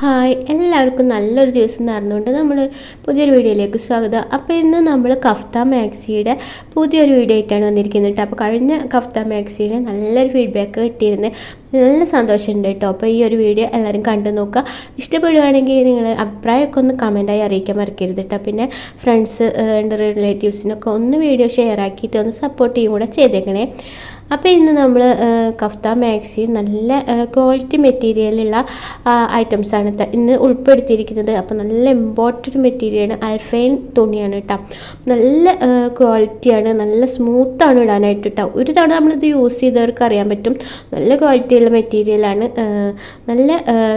Hi എല്ലാവർക്കും നല്ലൊരു ദിവസം നടന്നുകൊണ്ട് നമ്മൾ പുതിയൊരു വീഡിയോയിലേക്ക് സ്വാഗതം. അപ്പോൾ ഇന്ന് നമ്മൾ കഫ്ത മാക്സിയുടെ പുതിയൊരു വീഡിയോ ആയിട്ടാണ് വന്നിരിക്കുന്നത് കേട്ടോ. അപ്പോൾ കഴിഞ്ഞ കഫ്ത മാക്സിയുടെ നല്ലൊരു ഫീഡ്ബാക്ക് കിട്ടിയിരുന്നത് നല്ല സന്തോഷമുണ്ട് കേട്ടോ. അപ്പോൾ ഈ ഒരു വീഡിയോ എല്ലാവരും കണ്ടു നോക്കുക. ഇഷ്ടപ്പെടുകയാണെങ്കിൽ നിങ്ങൾ അഭിപ്രായമൊക്കെ ഒന്ന് കമന്റായി അറിയിക്കാൻ മറക്കരുത് കേട്ടോ. പിന്നെ ഫ്രണ്ട്സ് എന്റെ റിലേറ്റീവ്സിനൊക്കെ ഒന്ന് വീഡിയോ ഷെയർ ആക്കിയിട്ട് ഒന്ന് സപ്പോർട്ട് ചെയ്യും കൂടെ ചെയ്തേക്കണേ. അപ്പോൾ ഇന്ന് നമ്മൾ കഫ്ത മാക്സി നല്ല ക്വാളിറ്റി മെറ്റീരിയലുള്ള ഐറ്റംസാണ് ഇന്ന് ഉൾപ്പെടുത്തിയിരിക്കുന്നത്. അപ്പോൾ നല്ല ഇമ്പോർട്ടന്റ് മെറ്റീരിയലാണ് അൽഫൈൻ തുണിയാണ് കേട്ടോ. നല്ല ക്വാളിറ്റിയാണ് നല്ല സ്മൂത്താണ് ഇടാനായിട്ട് കേട്ടോ. ഒരു തവണ നമ്മളിത് യൂസ് ചെയ്തവർക്ക് അറിയാൻ പറ്റും. നല്ല ക്വാളിറ്റിയുള്ള മെറ്റീരിയലാണ് നല്ല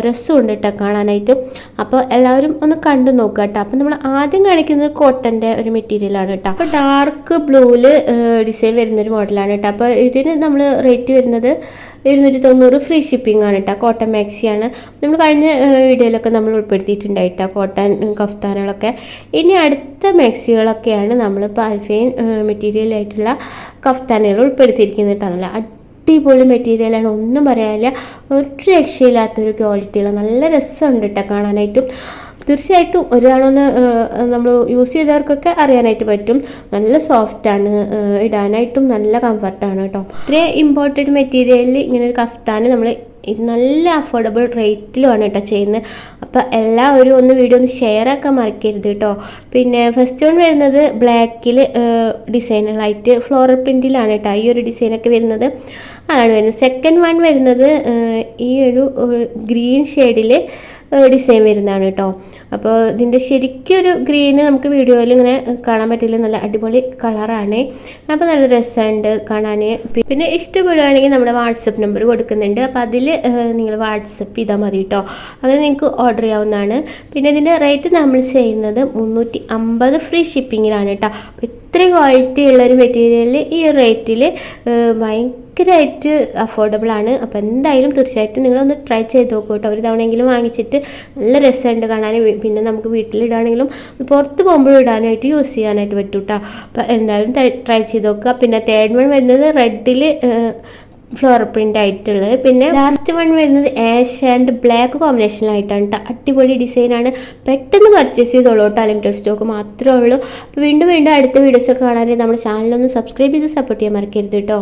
രസമുണ്ട് കേട്ടോ കാണാനായിട്ട്. അപ്പോൾ എല്ലാവരും ഒന്ന് കണ്ടു നോക്കുക കേട്ടോ അപ്പോൾ നമ്മൾ ആദ്യം കാണിക്കുന്നത് കോട്ടന്റെ ഒരു മെറ്റീരിയലാണ് കേട്ടോ അപ്പോൾ ഡാർക്ക് ബ്ലൂവിൽ ഡിസൈൻ വരുന്നൊരു മോഡലാണ് കേട്ടോ അപ്പോൾ ഇതിന് നമ്മൾ റേറ്റ് വരുന്നത് ഇരുന്നൂറ്റി തൊണ്ണൂറ് ഫ്രീ ഷിപ്പിംഗ് ആണ് കേട്ടോ കോട്ടൺ ആണ്. നമ്മൾ കഴിഞ്ഞ വീഡിയോയിലൊക്കെ നമ്മൾ ഉൾപ്പെടുത്തിയിട്ടുണ്ടായിട്ടോ കോട്ടൺ കഫ്താനുകളൊക്കെ. ഇനി അടുത്ത മാക്സികളൊക്കെയാണ് നമ്മളിപ്പോൾ അൽഫൈൻ മെറ്റീരിയൽ ആയിട്ടുള്ള കഫ്താനുകൾ ഉൾപ്പെടുത്തിയിരിക്കുന്നത് കേട്ടോ നല്ല അടിപൊളി മെറ്റീരിയലാണ് ഒന്നും പറയാനില്ല. ഒരു രക്ഷയില്ലാത്തൊരു ക്വാളിറ്റിയുള്ള നല്ല രസമുണ്ട് കേട്ടോ കാണാനായിട്ടും. തീർച്ചയായിട്ടും ഒരാളൊന്ന് നമ്മൾ യൂസ് ചെയ്തവർക്കൊക്കെ അറിയാനായിട്ട് പറ്റും. നല്ല സോഫ്റ്റാണ് ഇടാനായിട്ടും നല്ല കംഫർട്ടാണ് കേട്ടോ ഇത്രയും ഇമ്പോർട്ടന്റ് മെറ്റീരിയലിൽ ഇങ്ങനെ ഒരു കഫ്താന് നമ്മൾ നല്ല അഫോർഡബിൾ റേറ്റിലുമാണ് കേട്ടോ ചെയ്യുന്നത്. അപ്പോൾ എല്ലാവരും ഒന്ന് വീഡിയോ ഒന്ന് ഷെയർ ആക്കാൻ മറക്കരുത് കേട്ടോ പിന്നെ ഫസ്റ്റ് വൺ വരുന്നത് ബ്ലാക്കിൽ ഡിസൈനുകളായിട്ട് ഫ്ലോറൽ പ്രിന്റിലാണ് കേട്ടോ ഈ ഒരു ഡിസൈനൊക്കെ വരുന്നത്. അതാണ് വരുന്നത്. സെക്കൻഡ് വൺ വരുന്നത് ഈ ഒരു ഗ്രീൻ ഷെയ്ഡിൽ ഡിസൈൻ വരുന്നതാണ് കേട്ടോ. അപ്പോൾ ഇതിന്റെ ശരിക്കൊരു ഗ്രീന് നമുക്ക് വീഡിയോയിൽ ഇങ്ങനെ കാണാൻ പറ്റില്ല. നല്ല അടിപൊളി കളറാണ് അപ്പോൾ നല്ല രസമുണ്ട് കാണാൻ. പിന്നെ ഇഷ്ടപ്പെടുകയാണെങ്കിൽ നമ്മുടെ വാട്സപ്പ് നമ്പർ കൊടുക്കുന്നുണ്ട്. അപ്പോൾ അതിൽ നിങ്ങൾ വാട്സപ്പ് ചെയ്താൽ മതി കേട്ടോ. അങ്ങനെ നിങ്ങൾക്ക് ഓർഡർ ചെയ്യാവുന്നതാണ്. പിന്നെ ഇതിന്റെ റേറ്റ് നമ്മൾ ചെയ്യുന്നത് മുന്നൂറ്റി അമ്പത് ഫ്രീ ഷിപ്പിങ്ങിലാണ് കേട്ടോ. അപ്പോൾ ഇത്രയും ക്വാളിറ്റി ഉള്ളൊരു മെറ്റീരിയലിൽ ഈ റേറ്റിൽ ഭയങ്കരമായിട്ട് അഫോർഡബിൾ ആണ്. അപ്പോൾ എന്തായാലും തീർച്ചയായിട്ടും നിങ്ങളൊന്ന് ട്രൈ ചെയ്ത് നോക്കൂ കേട്ടോ. ഒരു തവണയെങ്കിലും വാങ്ങിച്ചിട്ട് നല്ല രസമുണ്ട് കാണാൻ. പിന്നെ നമുക്ക് വീട്ടിലിടാണെങ്കിലും പുറത്ത് പോകുമ്പോഴും ഇടാനായിട്ട് യൂസ് ചെയ്യാനായിട്ട് പറ്റും കേട്ടോ അപ്പോൾ എന്തായാലും ട്രൈ ചെയ്ത് നോക്കുക. പിന്നെ തേർഡ് വൺ വരുന്നത് റെഡിൽ ഫ്ലോർ പ്രിന്റ് ആയിട്ടുള്ളത്. പിന്നെ ലാസ്റ്റ് വൺ വരുന്നത് ആഷ് ആൻഡ് ബ്ലാക്ക് കോമ്പിനേഷനിലായിട്ടാണ് കേട്ടോ അടിപൊളി ഡിസൈനാണ് പെട്ടെന്ന് പർച്ചേസ് ചെയ്തോളൂ കേട്ടോ ലിമിറ്റഡ് സ്റ്റോക്ക് മാത്രമേ ഉള്ളൂ. അപ്പോൾ വീണ്ടും വീണ്ടും അടുത്ത വീഡിയോസൊക്കെ കാണാൻ നമ്മുടെ ചാനലൊന്ന് സബ്സ്ക്രൈബ് ചെയ്ത് സപ്പോർട്ട് ചെയ്യാൻ മറക്കരുത് കേട്ടോ